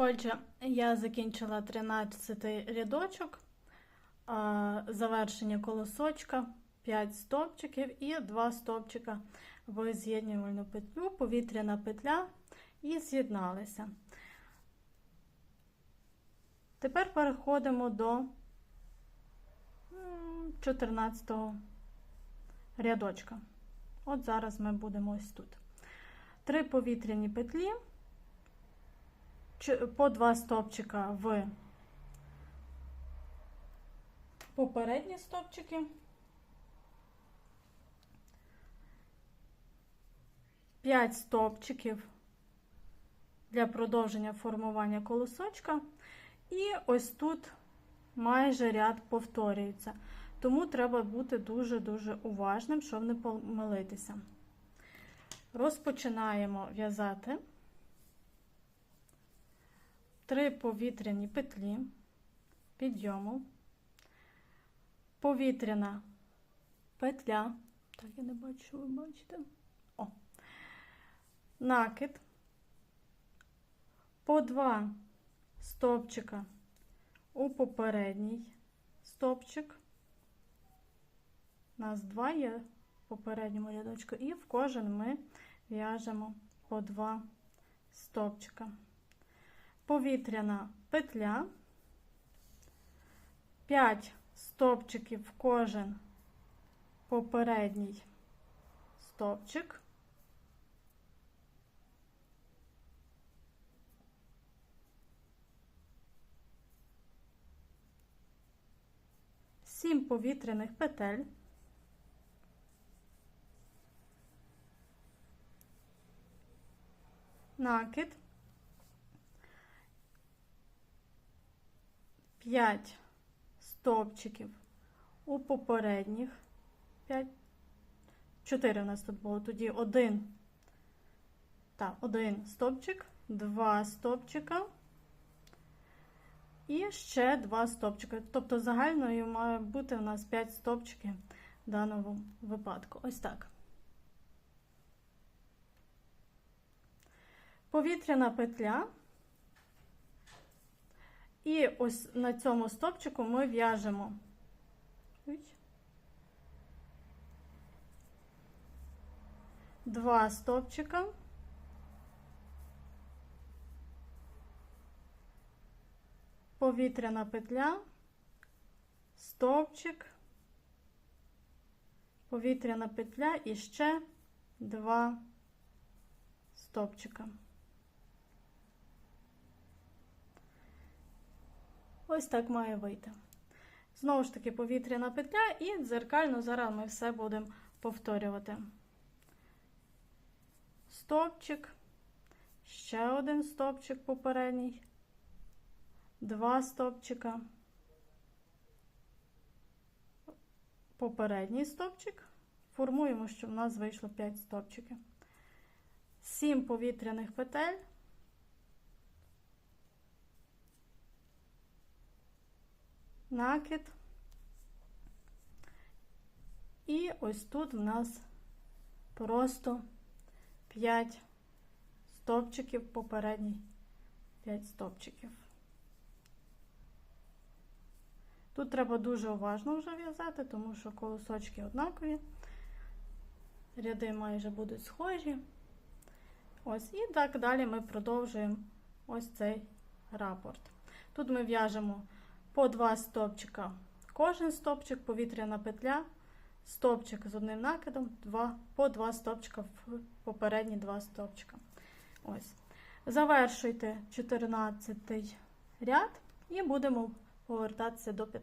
Отже, я закінчила 13 рядочок, завершення колосочка, 5 стовпчиків і 2 стовпчика в з'єднювальну петлю, повітряна петля і з'єдналися. Тепер переходимо до м, 14 рядочка. От зараз ми будемо ось тут. Три повітряні петлі по два стовпчика в попередні стовпчики. П'ять стовпчиків для продовження формування колосочка. І ось тут майже ряд повторюється. Тому треба бути дуже-дуже уважним, щоб не помилитися. Розпочинаємо в'язати три повітряні петлі підйому, повітряна петля. Так, я не бачу, ви бачите. О. Накид, по два стовпчика у попередній стовпчик. У нас два є в попередньому рядочку, і в кожен ми в'яжемо по два стовпчика. Повітряна петля, 5 стовпчиків в кожен попередній стовпчик. Сім повітряних петель. Накид. 5 стовпчиків у попередніх 5, 4 у нас тут було, тоді один, так, один стовпчик, два стовпчика і ще два стовпчика. Тобто загальною має бути у нас 5 стовпчиків в даному випадку. Ось так. Повітряна петля. І ось на цьому стопчику ми в'яжемо два стопчика. Повітряна петля, стовпчик, повітряна петля і ще два стовпчика. Ось так має вийти. Знову ж таки, повітряна петля і дзеркально зараз ми все будемо повторювати. Стопчик, ще один стопчик попередній, два стопчика, попередній стопчик. Формуємо, щоб в нас вийшло 5 стопчиків. 7 повітряних петель. Накид. І ось тут в нас просто 5 стовпчиків, попередній 5 стовпчиків. Тут треба дуже уважно вже в'язати, тому що колосочки однакові, ряди майже будуть схожі. Ось, і так далі ми продовжуємо ось цей рапорт. Тут ми в'яжемо по два стопчика. Кожен стовпчик, повітряна петля, стовпчик з одним накидом, два, по два стопчика в попередні два стопчика. Ось. Завершуйте 14 ряд і будемо повертатися до 15.